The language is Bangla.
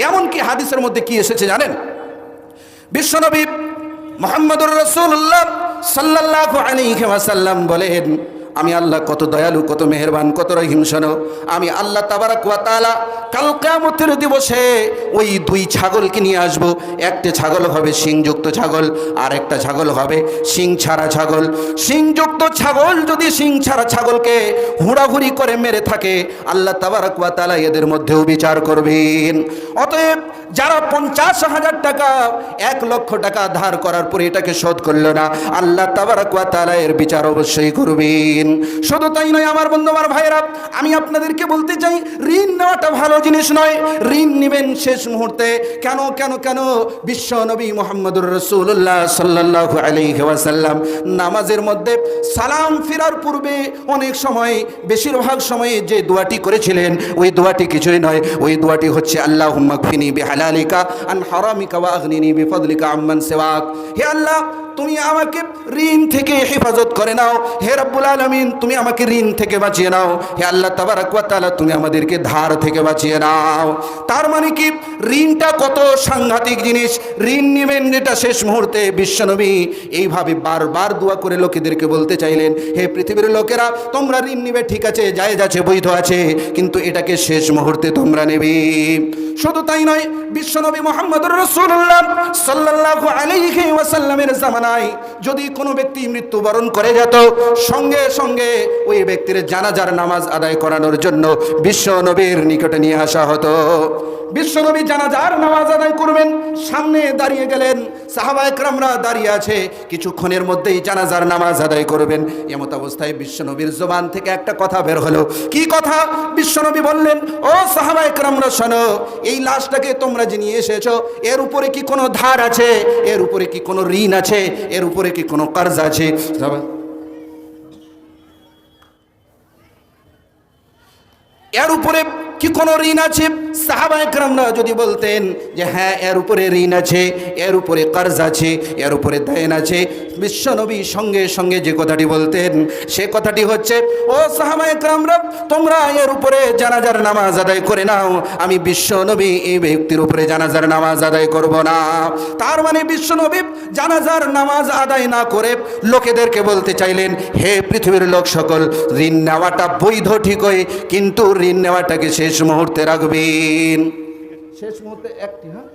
এমনকি হাদিসের মধ্যে কি এসেছে জানেন? বিশ্বনবী মোহাম্মদুর রসুল্লাহ সাল্লাহ আলী ওয়াসাল্লাম বলেন আমি আল্লাহ কত দয়ালু, কত মেহেরবান, কত রহিম শোনো আমি আল্লাহ তাবারাক ওয়া তাআলা কাল কিয়ামতের দিবসে ওই দুই ছাগলকে নিয়ে আসব। একটা ছাগল হবে শিংযুক্ত ছাগল আর একটা ছাগল হবে শিং ছাড়া ছাগল। শিংযুক্ত ছাগল যদি শিং ছাড়া ছাগলকে হুড়াহুড়ি করে মেরে থাকে, আল্লাহ তাআলা এদের মধ্যেও বিচার করবেন। অতএব যারা পঞ্চাশ হাজার টাকা, এক লক্ষ টাকা ধার করার পরে এটাকে শোধ করল না, আল্লাহ তাআলা এর বিচার অবশ্যই করবেন। শুধু তাই নয়, আমার বন্ধু আমার ভাইরা আমি আপনাদেরকে বলতে চাই, ঋণ নেওয়াটা ভালো জিনিস নয়। ঋণ নেবেন শেষ মুহূর্তে। কেন কেন কেন? বিশ্ব নবী মোহাম্মদুর রসুল্লাহ সাল্লাহ আলাইহি ওয়াসাল্লাম নামাজের মধ্যে সালাম ফেরার পূর্বে অনেক সময়, বেশিরভাগ সময়ে যে দোয়াটি করেছিলেন, ওই দোয়াটি কিছুই নয়। ওই দোয়াটি হচ্ছে আল্লাহ মাকফিনি বিহালালিকা আন হারামিকা ওয়া আগনিনি বিফদলিকা আম্মান সেওয়াক। হে আল্লাহ, তুমি আমাকে ঋণ থেকে হেফাজত করে নাও। হে রব্বুল আলমিন তুমি আমাকে ঋণ থেকে বাঁচিয়ে নাও। হে আল্লাহ তাবারাক ওয়া তাআলা, তুমি আমাদেরকে ধার থেকে বাঁচিয়ে নাও। তার মানে কি? ঋণটা কত সাংঘাতিক জিনিস। ঋণ নেবেন এটা শেষ মুহূর্তে। বিশ্বনবী এইভাবে বারবার দোয়া করে লোকেদেরকে বলতে চাইলেন, হে পৃথিবীর লোকেরা, তোমরা ঋণ নিবে, ঠিক আছে, জায়েজ আছে, বৈধ আছে, কিন্তু এটাকে শেষ মুহূর্তে তোমরা নেবে। শুধু তাই নয়, বিশ্বনবী মোহাম্মদুর রসুল্লাহ সাল্লাল্লাহু আলাইহি ওয়াসাল্লামের জামানায় যদি কোনো ব্যক্তি মৃত্যুবরণ করে যেত, সঙ্গে সঙ্গে ওই ব্যক্তির জানাজার নামাজ আদায় করানোর জন্য বিশ্ব নবীর নিকটে নিয়ে আসা হতো। বিশ্বনবী জানাজার নামাজ আদায় করবেন, সামনে দাঁড়িয়ে গেলেন, সাহাবা একরামরা দাঁড়িয়ে আছে, কিছুক্ষণের মধ্যেই জানাজার নামাজ আদায় করবেন। এমত অবস্থায় বিশ্বনবীর জবান থেকে একটা কথা বের হলো। কি কথা? বিশ্বনবী বললেন, ও সাহাবা একরামরা, শোনো, এই লাশটাকে তোমরা যে নিয়ে এসেছ, এর উপরে কি কোনো ধার আছে? এর উপরে কি কোনো ঋণ আছে? এর উপরে কি কোনো কর্জ আছে? এর উপরে কি কোনো ঋণ আছে? সাহাবা যদি বলতেন যে হ্যাঁ এর উপরে ঋণ আছে, এর উপরে কর্জ আছে, এর উপরে দেন আছে বিশ্বনবী সঙ্গে সঙ্গে যে কথাটি বলতেন, সে কথাটি হচ্ছে, ও সাহাবা একরামরা, তোমরা এর উপরে জানাজার নামাজ আদায় করে নাও, আমি বিশ্বনবী এই ব্যক্তির উপরে জানাজার নামাজ আদায় করব না। তার মানে বিশ্বনবী জানাজার নামাজ আদায় না করে লোকেদেরকে বলতে চাইলেন, হে পৃথিবীর লোক সকল, ঋণ নেওয়াটা বৈধ ঠিকই, কিন্তু ঋণ নেওয়াটাকে শেষ মুহূর্তে রাখবেন শেষ মুহূর্তে একটি হ্যাঁ?